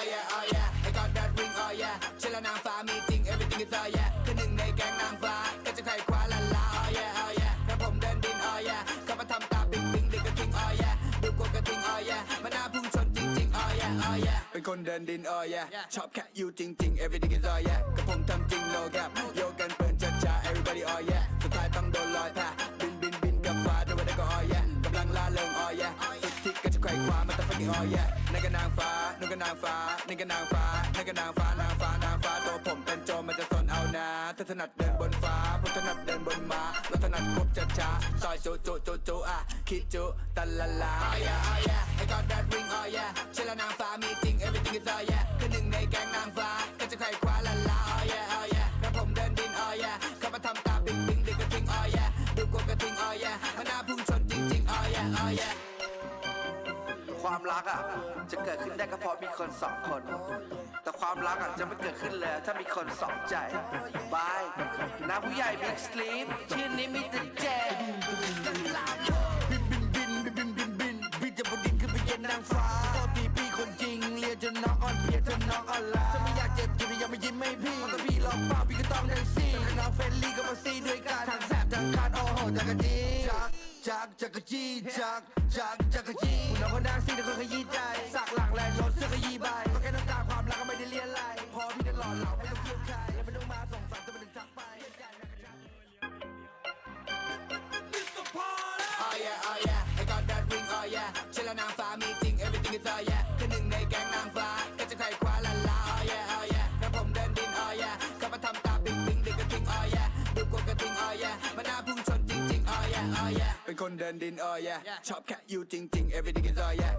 oh yeah oh yeah I got that ring oh yeah เชื่อแล้วนางฟ้ามีจริง everything is oh yeah คือหนึ่งในแก๊งนางฟ้าก็จะใครคว้าลาลา oh yeah oh yeah กระผมเดินดิน oh yeah เขามาทำตาปิ๊งปิ๊งเด็กกระทิง oh yeah ดูกดกระทิง oh yeah มันน่าพุ่งชนจริงๆ oh yeah oh yeah เป็นคนเดินดิน oh yeah ชอบแค่อยู่จริงๆ everything is oh yeah กับผมทำจริง no gap โยกันเปินจัดจ้า ว้ามันต้อง fucking oh yeah นั่นก็นางฟ้านั่นก็นางฟ้านี่ก็นางฟ้านั่นก็นางฟ้านางฟ้านางฟ้าตัวผมเป็นโจรมันจะสนเอานะถ้าถนัดเดินบนฟ้าผมถนัดเดินบนม้าเราถนัดคบช้าช้าซอยจุจุจุจุอะคิดจุตะละลา oh yeah oh yeah I got that ring oh yeah เชื่อแล้วนางฟ้ามีจริง everything is oh yeah คือหนึ่งในแก๊งนางฟ้าก็จะใครคว้าละลา oh yeah oh yeah กระผมเดินดิน oh yeah เข้ามาทำตาปิ๊งปิ๊งเด็กกระทิง oh yeah ดูกดกระทิง oh yeah มันน่าพุ่งชนจริงๆ oh yeah oh yeah ความรักอะจะเกิดขึ้นได้ก็เพราะมีคนสองคน แต่ความรักอะจะไม่เกิดขึ้นเลยถ้ามีคนสองใจบายน้าผู้ใหญ่บิ๊กสลีปชื่อนี้มีแต่แจกบินบินบินบินบินบินบินจากบนดินขึ้นไปเย็นนางฟ้าโตตีพี่คนจริงเรียจนน้องอ่อนเพลียจนน้องอ่อนล้าถ้าไม่อยากเจ็บจริงยังไม่ยิ้มให้พี่เพราะถ้าพี่ลองเปล่าพี่ก็ต้องได้ซี่แต่น้องเฟรนลี่ก็มาซีด้วยกันทางแสบทางคาดโอ้โหจักรจีจักจักจักรจีจักจักจักรจี yeah oh yeah I got that ring oh yeah เชื่อแล้วนางฟ้ามีจริง everything is oh yeah คือหนึ่งในแก๊งนางฟ้าก็จะใครคว้าลาลา oh yeah oh yeah กระผมเดินดิน oh yeah เข้ามาทำตาปิ๊งปิ๊งเด็กกระทิง oh yeah ดูกดกระทิง oh yeah มันน่าพุ่งชนจริงๆ oh yeah oh yeah เป็นคนเดินดิน oh yeah ชอบแค่อยู่จริงๆ everything is oh yeah